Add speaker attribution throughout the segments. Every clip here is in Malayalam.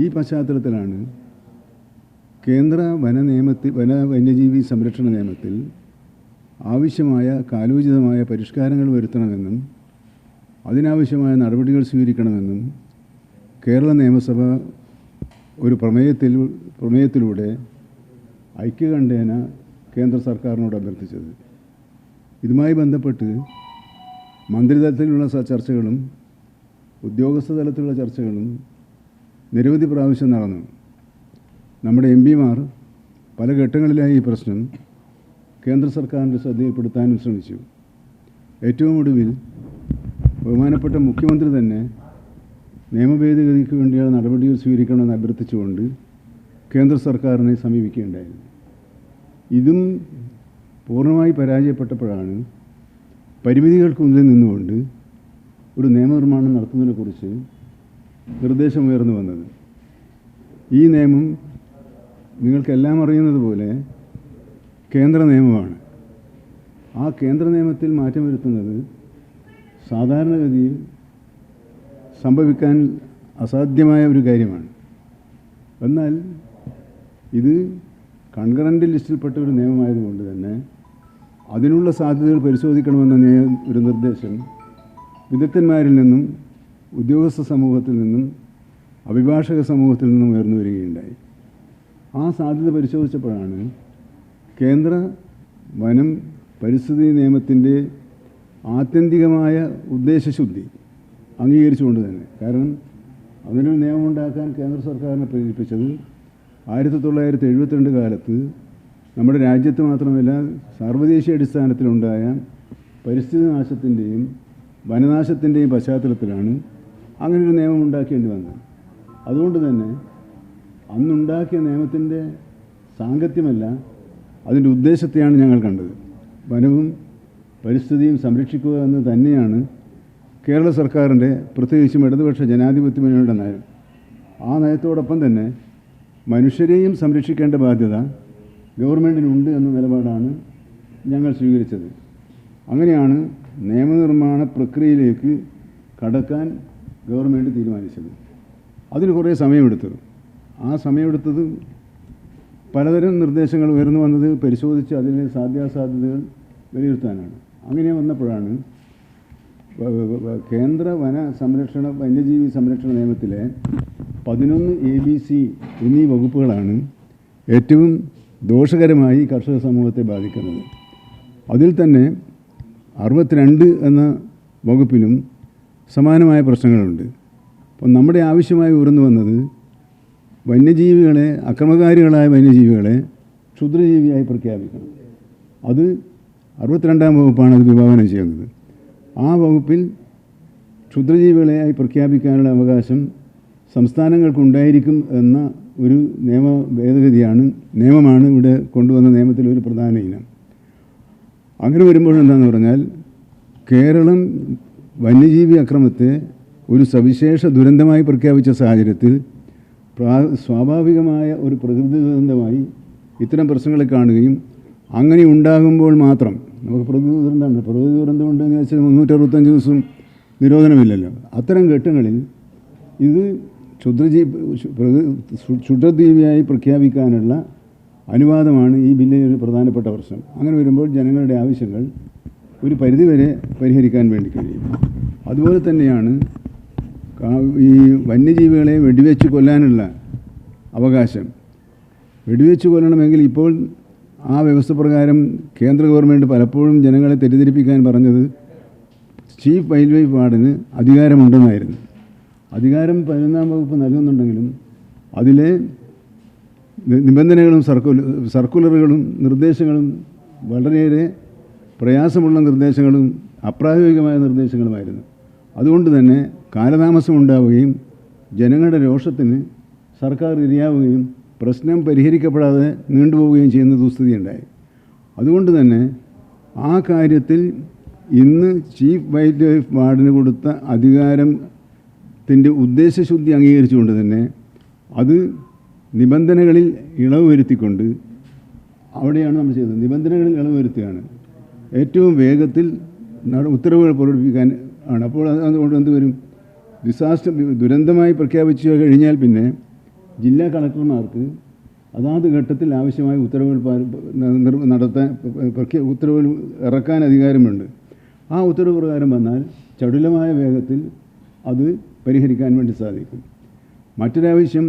Speaker 1: ഈ പശ്ചാത്തലത്തിലാണ് കേന്ദ്ര വന നിയമത്തിൽ വന വന്യജീവി സംരക്ഷണ നിയമത്തിൽ ആവശ്യമായ കാലോചിതമായ പരിഷ്കാരങ്ങൾ വരുത്തണമെന്നും അതിനാവശ്യമായ നടപടികൾ സ്വീകരിക്കണമെന്നും കേരള നിയമസഭ ഒരു പ്രമേയത്തിൽ പ്രമേയത്തിലൂടെ ഐക്യകണ്ഠേന കേന്ദ്ര സർക്കാരിനോട് അഭ്യർത്ഥിച്ചത്. ഇതുമായി ബന്ധപ്പെട്ട് മന്ത്രിതലത്തിലുള്ള ചർച്ചകളും ഉദ്യോഗസ്ഥ തലത്തിലുള്ള ചർച്ചകളും നിരവധി പ്രാവശ്യം നടന്നു. നമ്മുടെ എം പിമാർ പല ഘട്ടങ്ങളിലായി ഈ പ്രശ്നം കേന്ദ്ര സർക്കാരിന്റെ ശ്രദ്ധയിൽപ്പെടുത്താനും ശ്രമിച്ചു. ഏറ്റവും ഒടുവിൽ ബഹുമാനപ്പെട്ട മുഖ്യമന്ത്രി തന്നെ നിയമഭേദഗതിക്ക് വേണ്ടിയുള്ള നടപടികൾ സ്വീകരിക്കണമെന്ന് അഭ്യർത്ഥിച്ചുകൊണ്ട് കേന്ദ്ര സർക്കാരിനെ സമീപിക്കുകയുണ്ടായിരുന്നു ഇതും പൂർണമായി പരാജയപ്പെട്ടപ്പോഴാണ് പരിമിതികൾക്കുള്ളിൽ നിന്നുകൊണ്ട് ഒരു നിയമനിർമ്മാണം നടത്തുന്നതിനെക്കുറിച്ച് നിർദ്ദേശം ഉയർന്നു വന്നത്. ഈ നിയമം നിങ്ങൾക്കെല്ലാം അറിയുന്നത് പോലെ കേന്ദ്ര നിയമമാണ്. ആ കേന്ദ്ര നിയമത്തിൽ മാറ്റം വരുത്തുന്നത് സാധാരണഗതിയിൽ സംഭവിക്കാൻ അസാധ്യമായ ഒരു കാര്യമാണ്. എന്നാൽ ഇത് കൺകറന്റ് ലിസ്റ്റിൽപ്പെട്ട ഒരു നിയമമായതുകൊണ്ട് തന്നെ അതിനുള്ള സാധ്യതകൾ പരിശോധിക്കണമെന്ന ഒരു നിർദ്ദേശം വിദഗ്ധന്മാരിൽ നിന്നും ഉദ്യോഗസ്ഥ സമൂഹത്തിൽ നിന്നും അഭിഭാഷക സമൂഹത്തിൽ നിന്നും ഉയർന്നു വരികയുണ്ടായി. ആ സാധ്യത പരിശോധിച്ചപ്പോഴാണ് കേന്ദ്ര വനം പരിസ്ഥിതി നിയമത്തിന്റെ ആത്യന്തികമായ ഉദ്ദേശശുദ്ധി അംഗീകരിച്ചുകൊണ്ട് തന്നെ. കാരണം അതിനൊരു നിയമം ഉണ്ടാക്കാൻ കേന്ദ്ര സർക്കാരിനെ പ്രേരിപ്പിച്ചത് ആയിരത്തി തൊള്ളായിരത്തി എഴുപത്തിരണ്ട് കാലത്ത് നമ്മുടെ രാജ്യത്ത് മാത്രമല്ല സാർവദേശീയ അടിസ്ഥാനത്തിലുണ്ടായ പരിസ്ഥിതി നാശത്തിന്റെയും വനനാശത്തിന്റെയും പശ്ചാത്തലത്തിലാണ് അങ്ങനൊരു നിയമം ഉണ്ടാക്കേണ്ടി വന്നു. അതുകൊണ്ട് തന്നെ അന്നുണ്ടാക്കിയ നിയമത്തിന്റെ സാങ്കത്യമല്ല അതിന്റെ ഉദ്ദേശത്തെയാണ് ഞങ്ങൾ കണ്ടത്. വനവും പരിസ്ഥിതിയും സംരക്ഷിക്കുക എന്ന് തന്നെയാണ് കേരള സർക്കാരിന്റെ പ്രത്യേകിച്ചും ഇടതുപക്ഷ ജനാധിപത്യ മുന്നണിയുടെ നയം. ആ നയത്തോടൊപ്പം തന്നെ മനുഷ്യരെയും സംരക്ഷിക്കേണ്ട ബാധ്യത ഗവൺമെന്റിനുണ്ട് എന്ന നിലപാടാണ് ഞങ്ങൾ സ്വീകരിച്ചത്. അങ്ങനെയാണ് നിയമനിർമ്മാണ പ്രക്രിയയിലേക്ക് കടക്കാൻ ഗവൺമെന്റ് തീരുമാനിച്ചത്. അതിന് കുറേ സമയമെടുത്തു. ആ സമയമെടുത്തത് പലതരം നിർദ്ദേശങ്ങൾ ഉയർന്നു വന്നത് പരിശോധിച്ച് അതിലെ സാധ്യാസാധ്യതകൾ വിലയിരുത്താനാണ്. അങ്ങനെ വന്നപ്പോഴാണ് കേന്ദ്ര വന സംരക്ഷണ വന്യജീവി സംരക്ഷണ നിയമത്തിലെ പതിനൊന്ന് എ ബി സി എന്നീ വകുപ്പുകളാണ് ഏറ്റവും ദോഷകരമായി കർഷക സമൂഹത്തെ ബാധിക്കുന്നത്. അതിൽ തന്നെ അറുപത്തിരണ്ട് എന്ന വകുപ്പിലും സമാനമായ പ്രശ്നങ്ങളുണ്ട്. അപ്പം നമ്മുടെ ആവശ്യമായി ഉയർന്നു വന്നത് വന്യജീവികളെ അക്രമകാരികളായ വന്യജീവികളെ ക്ഷുദ്രജീവിയായി പ്രഖ്യാപിക്കണം. അത് അറുപത്തിരണ്ടാം വകുപ്പാണ് അത് വിഭാവനം ചെയ്യുന്നത്. ആ വകുപ്പിൽ ക്ഷുദ്രജീവികളെയായി പ്രഖ്യാപിക്കാനുള്ള അവകാശം സംസ്ഥാനങ്ങൾക്കുണ്ടായിരിക്കും എന്ന ഒരു നിയമ ഭേദഗതിയാണ് നിയമമാണ് ഇവിടെ കൊണ്ടുവന്ന നിയമത്തിലെ ഒരു പ്രധാന ഇനം. അങ്ങനെ വരുമ്പോൾ എന്താണെന്ന് പറഞ്ഞാൽ കേരളം വന്യജീവി അക്രമത്തെ ഒരു സവിശേഷ ദുരന്തമായി പ്രഖ്യാപിച്ച സാഹചര്യത്തിൽ സ്വാഭാവികമായ ഒരു പ്രകൃതി ദുരന്തമായി ഇത്തരം പ്രശ്നങ്ങളെ കാണുകയും അങ്ങനെ ഉണ്ടാകുമ്പോൾ മാത്രം നമുക്ക് പ്രകൃതി ദുരന്തമാണ് പ്രകൃതി ദുരന്തം ഉണ്ടെന്ന് വെച്ചാൽ മുന്നൂറ്ററുപത്തഞ്ച് ദിവസം നിരോധനമില്ലല്ലോ. അത്തരം ഘട്ടങ്ങളിൽ ഇത് ക്ഷുദ്രജീ ക്ഷുദ്രജീവിയായി പ്രഖ്യാപിക്കാനുള്ള അനുവാദമാണ് ഈ ബില്ലിലെ ഒരു പ്രധാനപ്പെട്ട പ്രശ്നം. അങ്ങനെ വരുമ്പോൾ ജനങ്ങളുടെ ആവശ്യങ്ങൾ ഒരു പരിധിവരെ പരിഹരിക്കാൻ വേണ്ടി കഴിയും. അതുപോലെ തന്നെയാണ് ഈ വന്യജീവികളെ വെടിവെച്ച് കൊല്ലാനുള്ള അവകാശം. വെടിവെച്ച് കൊല്ലണമെങ്കിൽ ഇപ്പോൾ ആ വ്യവസ്ഥ പ്രകാരം കേന്ദ്ര ഗവൺമെന്റ് പലപ്പോഴും ജനങ്ങളെ തെറ്റിദ്ധരിപ്പിക്കാൻ പറഞ്ഞത് ചീഫ് വൈൽഡ് ലൈഫ് വാർഡിന് അധികാരമുണ്ടെന്നായിരുന്നു. അധികാരം പതിനൊന്നാം വകുപ്പ് നൽകുന്നുണ്ടെങ്കിലും അതിലെ നിബന്ധനകളും സർക്കുല സർക്കുലറുകളും നിർദ്ദേശങ്ങളും വളരെയേറെ പ്രയാസമുള്ള നിർദ്ദേശങ്ങളും അപ്രായോഗികമായ നിർദ്ദേശങ്ങളുമായിരുന്നു. അതുകൊണ്ട് തന്നെ കാലതാമസം ഉണ്ടാവുകയും ജനങ്ങളുടെ രോഷത്തിന് സർക്കാർ ഇരയാവുകയും പ്രശ്നം പരിഹരിക്കപ്പെടാതെ നീണ്ടുപോവുകയും ചെയ്യുന്ന ദുസ്ഥിതി ഉണ്ടായി. അതുകൊണ്ട് തന്നെ ആ കാര്യത്തിൽ ഇന്ന് ചീഫ് വൈൽഡ് ലൈഫ് വാർഡിന് കൊടുത്ത അധികാരത്തിന്റെ ഉദ്ദേശശുദ്ധി അംഗീകരിച്ചുകൊണ്ട് തന്നെ അത് നിബന്ധനകളിൽ ഇളവ് വരുത്തിക്കൊണ്ട് അവിടെയാണ് നമ്മൾ ചെയ്തത്. നിബന്ധനകളിൽ ഇളവ് വരുത്തുകയാണ്. ഏറ്റവും വേഗത്തിൽ ഉത്തരവുകൾ പുറപ്പെടുവിക്കാൻ ആണ്. അപ്പോൾ അതുകൊണ്ട് എന്ത് വരും? ഡിസാസ്റ്റർ ദുരന്തമായി പ്രഖ്യാപിച്ചു കഴിഞ്ഞാൽ പിന്നെ ജില്ലാ കളക്ടർമാർക്ക് അതാത് ഘട്ടത്തിൽ ആവശ്യമായ ഉത്തരവുകൾ നടത്താൻ ഉത്തരവുകൾ ഇറക്കാൻ അധികാരമുണ്ട്. ആ ഉത്തരവ് പ്രകാരം വന്നാൽ ചടുലമായ വേഗത്തിൽ അത് പരിഹരിക്കാൻ വേണ്ടി സാധിക്കും. മറ്റൊരാവശ്യം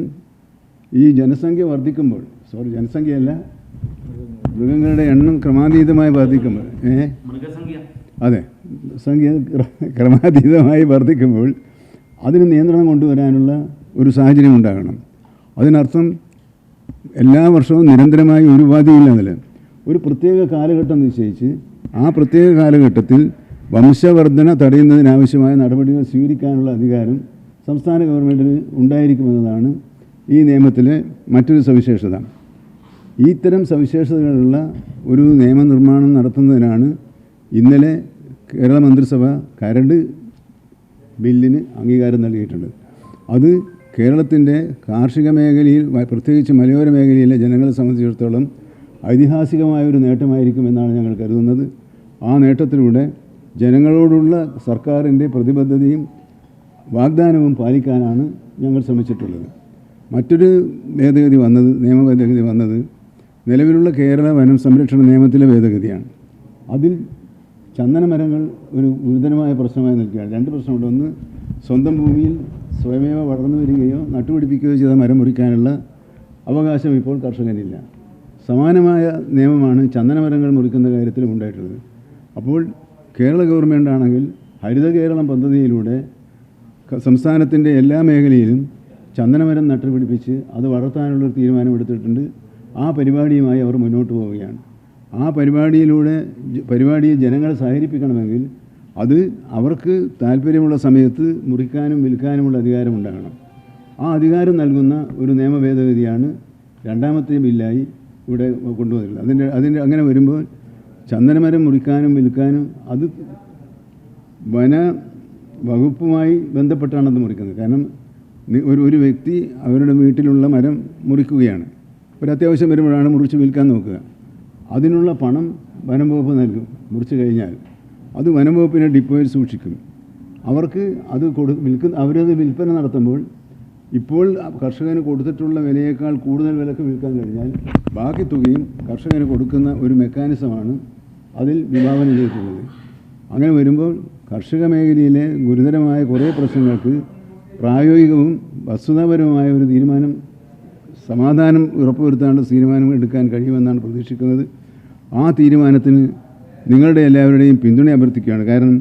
Speaker 1: ഈ ജനസംഖ്യ വർദ്ധിക്കുമ്പോൾ സോറി ജനസംഖ്യയല്ല മൃഗങ്ങളുടെ എണ്ണം ക്രമാതീതമായി വർദ്ധിക്കുമ്പോൾ ഏ? അതെ. സംഖ്യ ക്ര- ക്രമാതീതമായി വർദ്ധിക്കുമ്പോൾ അതിന് നിയന്ത്രണം കൊണ്ടുവരാനുള്ള ഒരു സാഹചര്യം ഉണ്ടാകണം. അതിനർത്ഥം എല്ലാ വർഷവും നിരന്തരമായി ഒരു ഉപാധിയില്ല അതിൽ ഒരു പ്രത്യേക കാലഘട്ടം നിശ്ചയിച്ച് ആ പ്രത്യേക കാലഘട്ടത്തിൽ വംശവർധന തടയുന്നതിനാവശ്യമായ നടപടികൾ സ്വീകരിക്കാനുള്ള അധികാരം സംസ്ഥാന ഗവൺമെന്റിന് ഉണ്ടായിരിക്കുമെന്നതാണ് ഈ നിയമത്തിലെ മറ്റൊരു സവിശേഷത. ഇത്തരം സവിശേഷതകളുള്ള ഒരു നിയമനിർമ്മാണം നടത്തുന്നതിനാണ് ഇന്നലെ കേരള മന്ത്രിസഭ കരട് ബില്ലിന് അംഗീകാരം നൽകിയിട്ടുണ്ട്. അത് കേരളത്തിന്റെ കാർഷിക മേഖലയിൽ പ്രത്യേകിച്ച് മലയോര മേഖലയിലെ ജനങ്ങളെ സംബന്ധിച്ചിടത്തോളം ഐതിഹാസികമായ ഒരു നേട്ടമായിരിക്കുമെന്നാണ് ഞങ്ങൾ കരുതുന്നത്. ആ നേട്ടത്തിലൂടെ ജനങ്ങളോടുള്ള സർക്കാരിന്റെ പ്രതിബദ്ധതയും വാഗ്ദാനവും പാലിക്കാനാണ് ഞങ്ങൾ ശ്രമിച്ചിട്ടുള്ളത്. മറ്റൊരു ഭേദഗതി വന്നത് നിയമ ഭേദഗതി വന്നത് നിലവിലുള്ള കേരള വനം സംരക്ഷണ നിയമത്തിലെ ഭേദഗതിയാണ്. അതിൽ ചന്ദനമരങ്ങൾ ഒരു ഗുരുതരമായ പ്രശ്നമായി നിൽക്കുകയാണ്. രണ്ട് പ്രശ്നമുണ്ട്. ഒന്ന് സ്വന്തം ഭൂമിയിൽ സ്വയമേവ വളർന്നു വരികയോ നട്ടുപിടിപ്പിക്കുകയോ ചെയ്ത മരം മുറിക്കാനുള്ള അവകാശം ഇപ്പോൾ കർഷകനില്ല സമാനമായ നിയമമാണ് ചന്ദനമരങ്ങൾ മുറിക്കുന്ന കാര്യത്തിലും ഉണ്ടായിട്ടുള്ളത്. അപ്പോൾ കേരള ഗവൺമെന്റ് ആണെങ്കിൽ ഹരിത കേരളം പദ്ധതിയിലൂടെ സംസ്ഥാനത്തിന്റെ എല്ലാ മേഖലയിലും ചന്ദനമരം നട്ടുപിടിപ്പിച്ച് അത് വളർത്താനുള്ളൊരു തീരുമാനമെടുത്തിട്ടുണ്ട് ആ പരിപാടിയുമായി അവർ മുന്നോട്ട് പോവുകയാണ്. ആ പരിപാടിയിലൂടെ പരിപാടിയെ ജനങ്ങളെ സഹകരിപ്പിക്കണമെങ്കിൽ അത് അവർക്ക് താല്പര്യമുള്ള സമയത്ത് മുറിക്കാനും വിൽക്കാനുമുള്ള അധികാരം ഉണ്ടാകണം. ആ അധികാരം നൽകുന്ന ഒരു നിയമ ഭേദഗതിയാണ് രണ്ടാമത്തെ ബില്ലായി ഇവിടെ കൊണ്ടുവന്നിട്ടുള്ളത്. അതിന്റെ അതിന്റെ അങ്ങനെ വരുമ്പോൾ ചന്ദനമരം മുറിക്കാനും വിൽക്കാനും അത് വന വകുപ്പുമായി ബന്ധപ്പെട്ടാണ് അത് മുറിക്കുന്നത്. കാരണം ഒരു ഒരു വ്യക്തി അവരുടെ വീട്ടിലുള്ള മരം മുറിക്കുകയാണ്. ഒരു അത്യാവശ്യം വരുമ്പോഴാണ് മുറിച്ച് വിൽക്കാൻ നോക്കുക. അതിനുള്ള പണം വനം വകുപ്പ് നൽകും മുറിച്ച് കഴിഞ്ഞാൽ. അത് വനം വകുപ്പിനെ ഡിപ്പോയിൽ സൂക്ഷിക്കും. അവർക്ക് അത് കൊടു വിൽക്കുന്ന അവരത് വിൽപ്പന നടത്തുമ്പോൾ ഇപ്പോൾ കർഷകന് കൊടുത്തിട്ടുള്ള വിലയേക്കാൾ കൂടുതൽ വിലക്ക് വിൽക്കാൻ കഴിഞ്ഞാൽ ബാക്കി തുകയും കർഷകന് കൊടുക്കുന്ന ഒരു മെക്കാനിസമാണ് അതിൽ വിഭാവനം ചെയ്തിട്ടുള്ളത്. അങ്ങനെ വരുമ്പോൾ കർഷക മേഖലയിലെ ഗുരുതരമായ കുറേ പ്രശ്നങ്ങൾക്ക് പ്രായോഗികവും വസ്തുതാപരവുമായ ഒരു തീരുമാനം സമാധാനം ഉറപ്പുവരുത്താനുള്ള തീരുമാനം എടുക്കാൻ കഴിയുമെന്നാണ് പ്രതീക്ഷിക്കുന്നത്. ആ തീരുമാനത്തിന് നിങ്ങളുടെ എല്ലാവരുടെയും പിന്തുണ അഭ്യർത്ഥിക്കുകയാണ്. കാരണം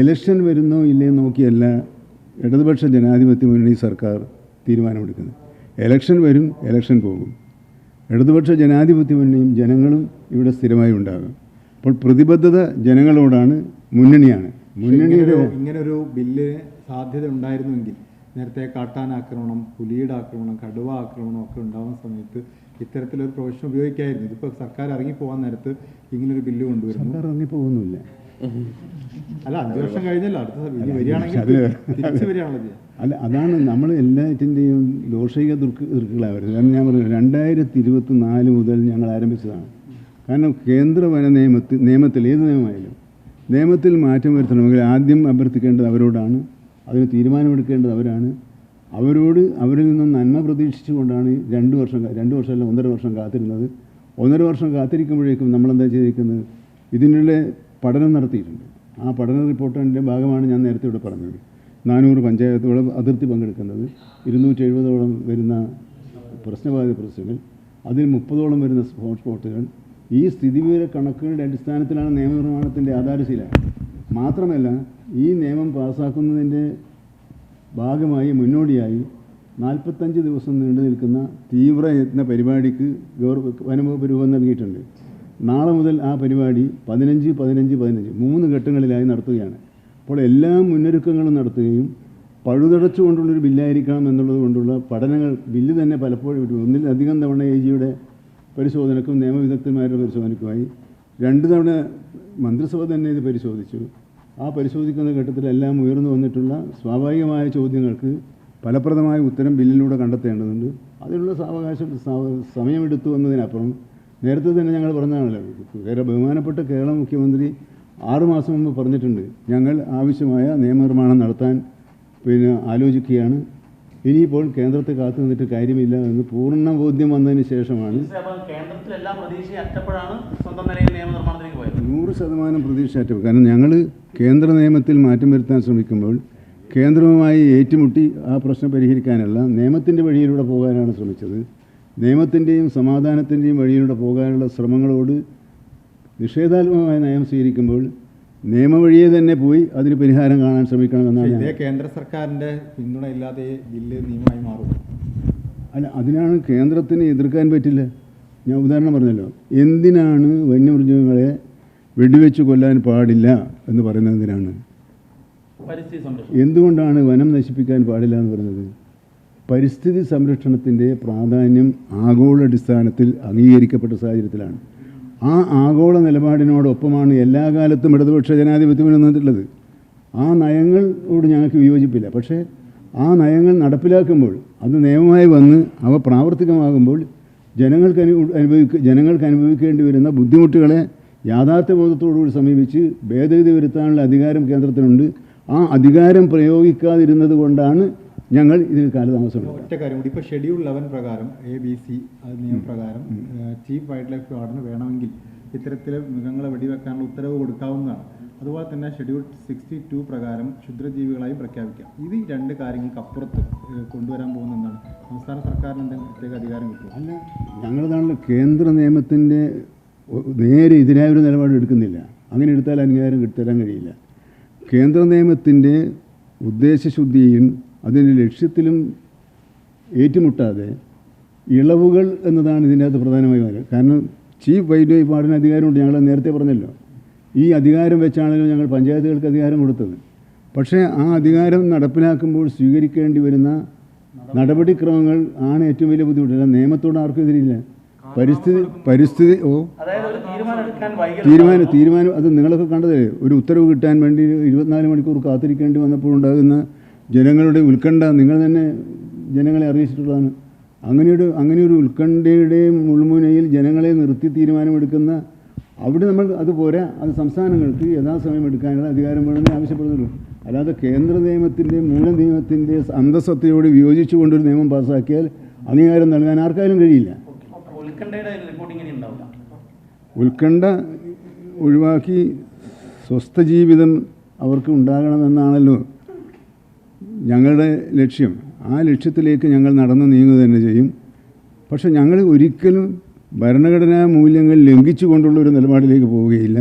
Speaker 1: ഇലക്ഷൻ വരുന്നോ ഇല്ലയോ നോക്കിയല്ല ഇടതുപക്ഷ ജനാധിപത്യ മുന്നണി സർക്കാർ തീരുമാനമെടുക്കുന്നത്. ഇലക്ഷൻ വരും ഇലക്ഷൻ പോകും. ഇടതുപക്ഷ ജനാധിപത്യ മുന്നണിയും ജനങ്ങളും ഇവിടെ സ്ഥിരമായി ഉണ്ടാകും. അപ്പോൾ പ്രതിബദ്ധത ജനങ്ങളോടാണ് മുന്നണിയാണ്. മുന്നണിയുടെ
Speaker 2: ഇങ്ങനെ ഇങ്ങനൊരു ബില്ല് സാധ്യത ഉണ്ടായിരുന്നുവെങ്കിൽ നേരത്തെ കാട്ടാനാക്രമണം പുലിയുടെ ആക്രമണം കടുവ ആക്രമണം ഒക്കെ ഉണ്ടാകുന്ന സമയത്ത് ഇത്തരത്തിലൊരു പ്രൊഫഷൻ ഉപയോഗിക്കായിരുന്നു. ഇതിപ്പോൾ സർക്കാർ ഇറങ്ങി പോകാൻ നേരത്ത് ഇങ്ങനൊരു ബില്ല് കൊണ്ടുവരുന്നു.
Speaker 1: ഇറങ്ങിപ്പോകുന്നില്ല
Speaker 2: അല്ല അഞ്ചു വർഷം കഴിഞ്ഞല്ലോ. അടുത്ത ഇനി വരികയാണെങ്കിൽ
Speaker 1: അത്.
Speaker 2: തിരിച്ചു വരികയാണല്ലോ
Speaker 1: അല്ല അതാണ് നമ്മൾ എല്ലാറ്റിന്റെയും ദോഷിക ദുർക്ക് ദുർക്കുകളാണ് വരുന്നത്. ഞാൻ പറഞ്ഞു രണ്ടായിരത്തി ഇരുപത്തി നാല് മുതൽ ഞങ്ങൾ ആരംഭിച്ചതാണ്. കാരണം കേന്ദ്ര വന നിയമത്തിൽ നിയമത്തിൽ ഏത് നിയമമായാലും നിയമത്തിൽ മാറ്റം വരുത്തണമെങ്കിൽ ആദ്യം അഭ്യർത്ഥിക്കേണ്ടത് അവരോടാണ്. അതിന് തീരുമാനമെടുക്കേണ്ടത് അവരാണ്. അവരോട് അവരിൽ നിന്നും നന്മ പ്രതീക്ഷിച്ചുകൊണ്ടാണ് രണ്ട് വർഷം രണ്ട് വർഷമല്ല ഒന്നര വർഷം കാത്തിരുന്നത്. ഒന്നര വർഷം കാത്തിരിക്കുമ്പോഴേക്കും നമ്മളെന്താ ചെയ്തിരിക്കുന്നത്? ഇതിനുള്ള പഠനം നടത്തിയിട്ടുണ്ട്. ആ പഠന റിപ്പോർട്ടിന്റെ ഭാഗമാണ് ഞാൻ നേരത്തെ ഇവിടെ പറഞ്ഞത്. നാനൂറ് പഞ്ചായത്തോളം അതിർത്തി പങ്കെടുക്കുന്നത്. ഇരുന്നൂറ്റി എഴുപതോളം വരുന്ന പ്രശ്നബാധിത പ്രശ്നങ്ങൾ അതിൽ മുപ്പതോളം വരുന്ന ഹോട്ട്സ്പോട്ടുകൾ. ഈ സ്ഥിതിവിവര കണക്കുകളുടെ അടിസ്ഥാനത്തിലാണ് നിയമനിർമ്മാണത്തിന്റെ ആധാരശീല. മാത്രമല്ല ഈ നിയമം പാസ്സാക്കുന്നതിന്റെ ഭാഗമായി മുന്നോടിയായി നാൽപ്പത്തഞ്ച് ദിവസം നീണ്ടു നിൽക്കുന്ന തീവ്രയത്ന പരിപാടിക്ക് ഗവർ വനംവകുപ്പ് രൂപം നൽകിയിട്ടുണ്ട്. നാളെ മുതൽ ആ പരിപാടി പതിനഞ്ച് പതിനഞ്ച് പതിനഞ്ച് മൂന്ന് ഘട്ടങ്ങളിലായി നടത്തുകയാണ്. അപ്പോൾ എല്ലാ മുന്നൊരുക്കങ്ങളും നടത്തുകയും പഴുതടച്ചുകൊണ്ടുള്ളൊരു ബില്ലായിരിക്കണം എന്നുള്ളത് കൊണ്ടുള്ള പഠനങ്ങൾ ബില്ല് തന്നെ പലപ്പോഴും. ഒന്നിലധികം തവണ എ ജിയുടെ പരിശോധനക്കും നിയമവിദഗ്ധന്മാരുടെ പരിശോധനയ്ക്കുമായി രണ്ട് തവണ മന്ത്രിസഭ തന്നെ ഇത് പരിശോധിച്ചു. ആ പരിശോധിക്കുന്ന ഘട്ടത്തിലെല്ലാം ഉയർന്നു വന്നിട്ടുള്ള സ്വാഭാവികമായ ചോദ്യങ്ങൾക്ക് ഫലപ്രദമായ ഉത്തരം ബില്ലിലൂടെ കണ്ടെത്തേണ്ടതുണ്ട്. അതിനുള്ള സാവകാശം സമയമെടുത്തു എന്നതിനപ്പുറം നേരത്തെ തന്നെ ഞങ്ങൾ പറഞ്ഞതാണല്ലോ. വേറെ ബഹുമാനപ്പെട്ട കേരള മുഖ്യമന്ത്രി ആറുമാസം മുമ്പ് പറഞ്ഞിട്ടുണ്ട് ഞങ്ങൾ ആവശ്യമായ നിയമനിർമ്മാണം നടത്താൻ പിന്നെ ആലോചിക്കുകയാണ്. ഇനിയിപ്പോൾ കേന്ദ്രത്തെ കാത്തു നിന്നിട്ട് കാര്യമില്ല എന്ന് പൂർണ ബോധ്യം വന്നതിന് ശേഷമാണ് നൂറ് ശതമാനം പ്രതീക്ഷയറ്റ കാരണം ഞങ്ങൾ കേന്ദ്ര നിയമത്തിൽ മാറ്റം വരുത്താൻ ശ്രമിക്കുമ്പോൾ കേന്ദ്രവുമായി ഏറ്റുമുട്ടി ആ പ്രശ്നം പരിഹരിക്കാനല്ല നിയമത്തിന്റെ വഴിയിലൂടെ പോകാനാണ് ശ്രമിച്ചത്. നിയമത്തിന്റെയും സമാധാനത്തിന്റെയും വഴിയിലൂടെ പോകാനുള്ള ശ്രമങ്ങളോട് നിഷേധാത്മകമായ നയം സ്വീകരിക്കുമ്പോൾ നിയമവഴിയെ തന്നെ പോയി അതിന് പരിഹാരം കാണാൻ ശ്രമിക്കണം എന്നാണ്
Speaker 2: ഇതേ കേന്ദ്ര സർക്കാരിന്റെ പിന്തുണ ഇല്ലാതെ ഈ ബില്ല് നിയമമായി മാറും
Speaker 1: അല്ല അതിനാണ് കേന്ദ്രത്തിന് എതിർക്കാൻ പറ്റില്ല. ഞാൻ ഉദാഹരണം പറഞ്ഞല്ലോ. എന്തിനാണ് വന്യമൃഗങ്ങളെ വെടിവെച്ച് കൊല്ലാൻ പാടില്ല എന്ന് പറയുന്നത് എന്തിനാണ്?
Speaker 3: പരിസ്ഥിതി സംരക്ഷണം.
Speaker 1: എന്തുകൊണ്ടാണ് വനം നശിപ്പിക്കാൻ പാടില്ല എന്ന് പറയുന്നത്? പരിസ്ഥിതി സംരക്ഷണത്തിന്റെ പ്രാധാന്യം ആഗോളാടിസ്ഥാനത്തിൽ അംഗീകരിക്കപ്പെട്ട സാഹചര്യത്തിലാണ്. ആ ആഗോള നിലപാടിനോടൊപ്പമാണ് എല്ലാ കാലത്തും ഇടതുപക്ഷ ജനാധിപത്യം നിന്നിട്ടുള്ളത് ആ നയങ്ങളോട് ഞങ്ങൾക്ക് വിയോജിപ്പില്ല. പക്ഷേ ആ നയങ്ങൾ നടപ്പിലാക്കുമ്പോൾ അത് നിയമമായി വന്ന് അവ പ്രാവർത്തികമാകുമ്പോൾ ജനങ്ങൾക്ക് അനു അനുഭവിക്ക ജനങ്ങൾക്ക് അനുഭവിക്കേണ്ടി വരുന്ന ബുദ്ധിമുട്ടുകളെ യാഥാർത്ഥ്യബോധത്തോടുകൂടി സമീപിച്ച് ഭേദഗതി വരുത്താനുള്ള അധികാരം കേന്ദ്രത്തിനുണ്ട്. ആ അധികാരം പ്രയോഗിക്കാതിരുന്നത് കൊണ്ടാണ് ഞങ്ങൾ ഇതിന് കാലതാമസം
Speaker 2: ഒറ്റ കാര്യം കൂടി. ഇപ്പോൾ ഷെഡ്യൂൾ ലെവൻ പ്രകാരം എ ബി സി നിയമപ്രകാരം ചീഫ് വൈൽഡ് ലൈഫ് ഗാർഡന് വേണമെങ്കിൽ ഇത്തരത്തിലെ മൃഗങ്ങളെ വെടിവെക്കാനുള്ള ഉത്തരവ് കൊടുക്കാവുന്നതാണ്. അതുപോലെ തന്നെ ഷെഡ്യൂൾ സിക്സ്റ്റി ടു പ്രകാരം ക്ഷുദ്രജീവികളായി പ്രഖ്യാപിക്കാം. ഇത് രണ്ട് കാര്യങ്ങൾക്ക് അപ്പുറത്ത് കൊണ്ടുവരാൻ പോകുന്ന എന്താണ്? സംസ്ഥാന സർക്കാരിന് എന്തെങ്കിലും പ്രത്യേക അധികാരം കിട്ടും
Speaker 1: അല്ല ഞങ്ങളതാണല്ലോ കേന്ദ്ര നിയമത്തിന്റെ നേരെ എതിരായ ഒരു നിലപാട് എടുക്കുന്നില്ല. അങ്ങനെ എടുത്താൽ അംഗീകാരം കിട്ടാൻ കഴിയില്ല. കേന്ദ്ര നിയമത്തിന്റെ ഉദ്ദേശശുദ്ധിയും അതിന്റെ ലക്ഷ്യത്തിലും ഏറ്റുമുട്ടാതെ ഇളവുകൾ എന്നതാണ് ഇതിന്റെ അകത്ത് പ്രധാനമായി വരുന്നത് കാരണം ചീഫ് വൈദ്യുതി വാർഡിന് അധികാരമുണ്ട്. ഞങ്ങൾ നേരത്തെ പറഞ്ഞല്ലോ. ഈ അധികാരം വെച്ചാണല്ലോ ഞങ്ങൾ പഞ്ചായത്തുകൾക്ക് അധികാരം കൊടുത്തത്. പക്ഷേ ആ അധികാരം നടപ്പിലാക്കുമ്പോൾ സ്വീകരിക്കേണ്ടി വരുന്ന നടപടിക്രമങ്ങൾ ആണ് ഏറ്റവും വലിയ ബുദ്ധിമുട്ട്. നിയമത്തോട് ആർക്കും എതിരില്ല. പരിസ്ഥിതി പരിസ്ഥിതി ഓ.
Speaker 3: തീരുമാനം
Speaker 1: തീരുമാനം അത് നിങ്ങളൊക്കെ കണ്ടതേ ഒരു ഉത്തരവ് കിട്ടാൻ വേണ്ടി ഇരുപത്തിനാല് മണിക്കൂർ കാത്തിരിക്കേണ്ടി വന്നപ്പോൾ ഉണ്ടാകുന്ന ജനങ്ങളുടെ ഉത്കണ്ഠ നിങ്ങൾ തന്നെ ജനങ്ങളെ അറിയിച്ചിട്ടുള്ളതാണ്. അങ്ങനെയൊരു അങ്ങനെയൊരു ഉത്കണ്ഠയുടെയും മുൾമുനയിൽ ജനങ്ങളെ നിർത്തി തീരുമാനമെടുക്കുന്ന അവിടെ നമ്മൾ അത് പോരാ അത് സംസ്ഥാനങ്ങൾക്ക് യഥാസമയം എടുക്കാനുള്ള അധികാരം വേണമെന്ന് ആവശ്യപ്പെടുന്നുള്ളൂ. അല്ലാതെ കേന്ദ്ര നിയമത്തിന്റെ മൂല നിയമത്തിന്റെ അന്തസ്സത്തയോട് വിയോജിച്ചുകൊണ്ടൊരു നിയമം പാസ്സാക്കിയാൽ അംഗീകാരം നൽകാൻ ആർക്കായാലും കഴിയില്ല. ഉത്കണ്ഠ ഒഴിവാക്കി സ്വസ്ഥ ജീവിതം അവർക്ക് ഉണ്ടാകണമെന്നാണല്ലോ ഞങ്ങളുടെ ലക്ഷ്യം ആ ലക്ഷ്യത്തിലേക്ക് ഞങ്ങൾ നടന്നു നീങ്ങുക തന്നെ ചെയ്യും. പക്ഷെ ഞങ്ങൾ ഒരിക്കലും ഭരണഘടനാ മൂല്യങ്ങൾ ലംഘിച്ചുകൊണ്ടുള്ള ഒരു നിലപാടിലേക്ക് പോവുകയില്ല.